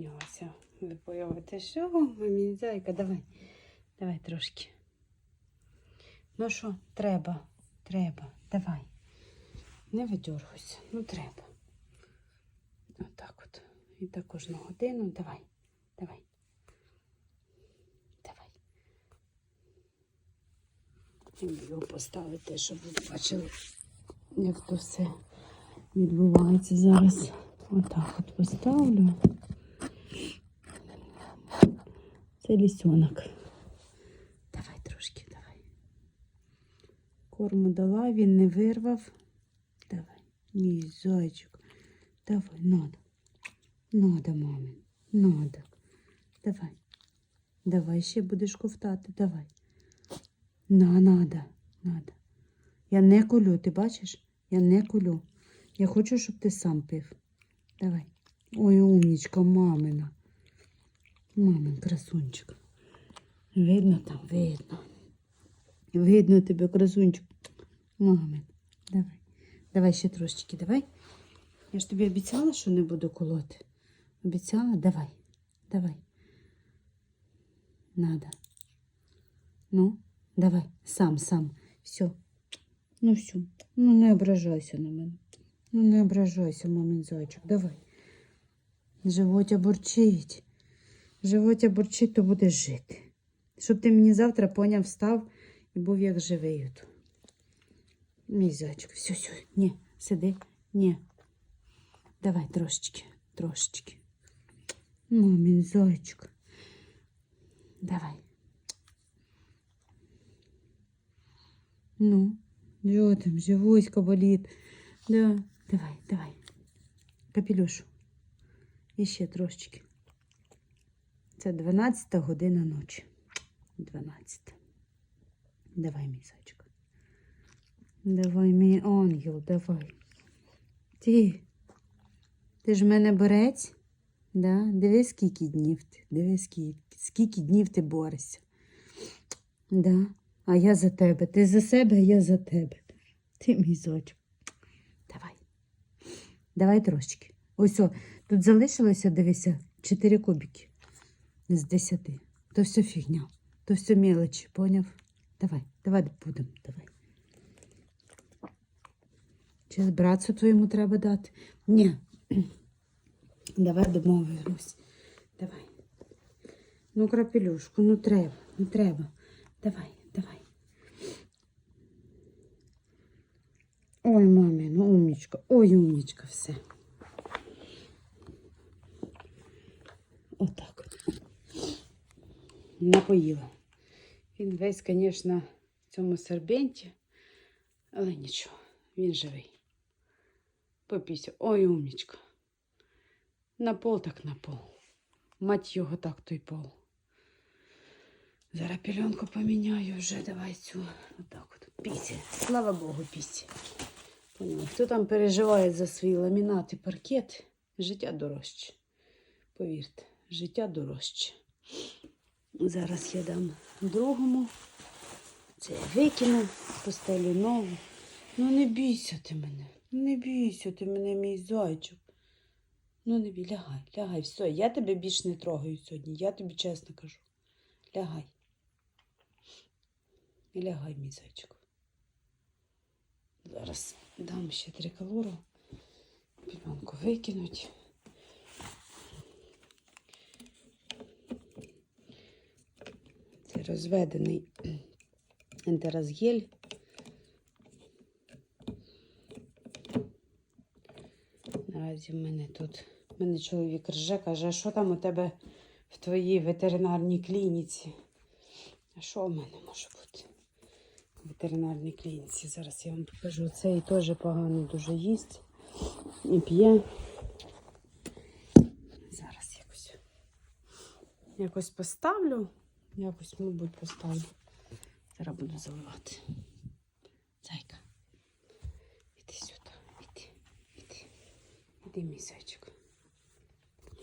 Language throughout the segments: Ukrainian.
піднялася. Випоювати що, мамі зайка, давай. Давай трошки. Ну що, треба, треба, давай. Не видергуйся, ну треба. Отак от. І так кожну годину. Давай, давай. Давай. І його поставити, щоб ви бачили, як то все відбувається зараз. Отак от поставлю. Це лісьонок. Давай трошки, давай. Корму дала, він не вирвав. Давай, мій зайчик. Давай, надо. Надо, мамі. Надо. Давай. Давай ще будеш ковтати. Давай. На, надо, надо. Я не колю, ти бачиш? Я не колю. Я хочу, щоб ти сам пив. Давай. Ой, умнічка, мамина. Мамин красунчик. Видно там, видно. Видно тебе, красунчик. Мамин. Давай. Давай ще трошечки, давай. Я ж тобі обіцяла, що не буду колоти. Обіцяла? Давай. Давай. Надо. Ну, давай, сам, сам. Все. Ну все. Ну не ображайся на мене. Ну не ображайся, мамин зайчик. Давай. Животя бурчить. Животя бурчить, то будеш жити. Щоб ти мені завтра поняв, встав і був як живий. От. Мій зайчик. Все, все. Ні, сиди. Ні. Давай трошечки, трошечки. Мамин зайчик. Давай. Ну, що там, живоська болить. Да, давай, давай. Капелюшу. І ще трошечки. Це 12 година ночі. 12. Давай, мій зайчик. Давай, мій ангел, давай. Ти. Ти ж мене борець? Да? Диви, скільки днів ти. Диви, скільки, скільки днів ти борешся. Да? А я за тебе. Ти за себе, а я за тебе. Ти мій зайчик. Давай. Давай трошечки. Ось о, тут залишилося, дивися, 4 кубики з 10. То все фігня. То все мелочі, поняв? Давай, давай будемо, давай. Чи братцю твоєму треба дати? Ні. Давай домовимось. Давай. Ну, крапелюшку, ну треба, ну треба. Давай, давай. Ой, мамі, ну умнічка, ой, умнічка, все. Отак от. Напоїла. Він весь, звісно, в цьому сербенті, але нічого, він живий. Попісю. Ой, умнічка. На пол так на пол. Мать його так той пол. Зараз пільонку поміняю вже. Давай цю. Отак от. Пісі. Слава Богу, пісі. Поняла. Хто там переживає за свій ламінат і паркет? Життя дорожче. Повірте, життя дорожче. Зараз я дам другому. Це я викину, постелю нову. Ну не бійся ти мене. Не бійся ти мене, мій зайчик. Ну не бій, лягай, лягай, все, я тебе більш не трогаю сьогодні, я тобі чесно кажу. Лягай. Лягай, мій зайчик. Зараз дам ще триколору. Пільонку викинуть. Це розведений ентеразгель. Наразі в мене тут. в мене чоловік рже, каже, а що там у тебе в твоїй ветеринарній клініці? А що у мене може бути в ветеринарній клініці? Зараз я вам покажу. Цей теж погано дуже їсть і п'є. Зараз якось якось поставлю. Якось, мабуть, поставлю. Зараз буду заливати. Зайка. Іди сюди, іди, іди. Іди, мій зайчик.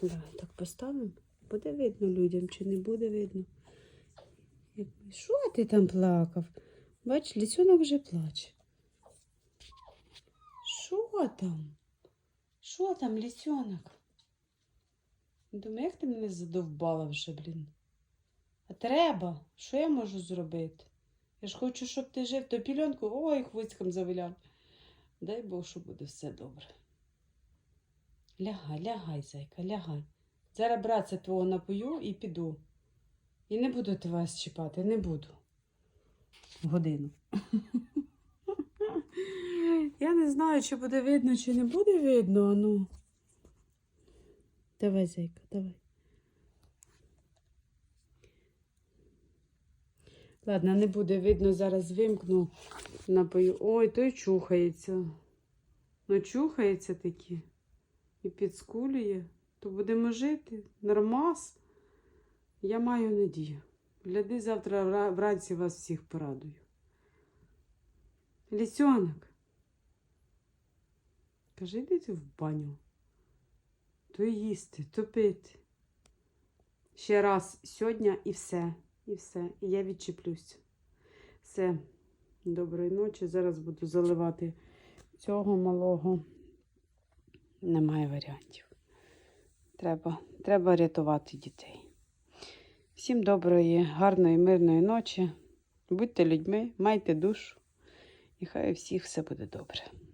Давай так поставимо. Буде видно людям чи не буде видно. Що ти там плакав? Бач, лісюнок вже плаче. Що там? Що там, лісюнок? Думаю, як ти мене задовбала вже, блін. А треба. Що я можу зробити? Я ж хочу, щоб ти жив, то пільонку, ой, хвицьком завиляв. Дай Бог, що буде все добре. Лягай, лягай, зайка, лягай. Зараз братця твого напою і піду. І не буду ти вас чіпати, не буду. Годину. Я не знаю, чи буде видно, чи не буде видно, ну. Давай, зайка, давай. Ладно, не буде видно, зараз вимкну, напою. Ой, той чухається. Ну, чухається таки і підскулює. То будемо жити. Нормас. Я маю надію. Гляди, завтра вранці вас всіх порадую. Лісьонок. Кажи, йди ти в баню. То їсти, то пити. Ще раз сьогодні і все. І все. І я відчеплюсь. Все. Доброї ночі. Зараз буду заливати цього малого. Немає варіантів. Треба, треба рятувати дітей. Всім доброї, гарної, мирної ночі. Будьте людьми, майте душу. І хай у всіх все буде добре.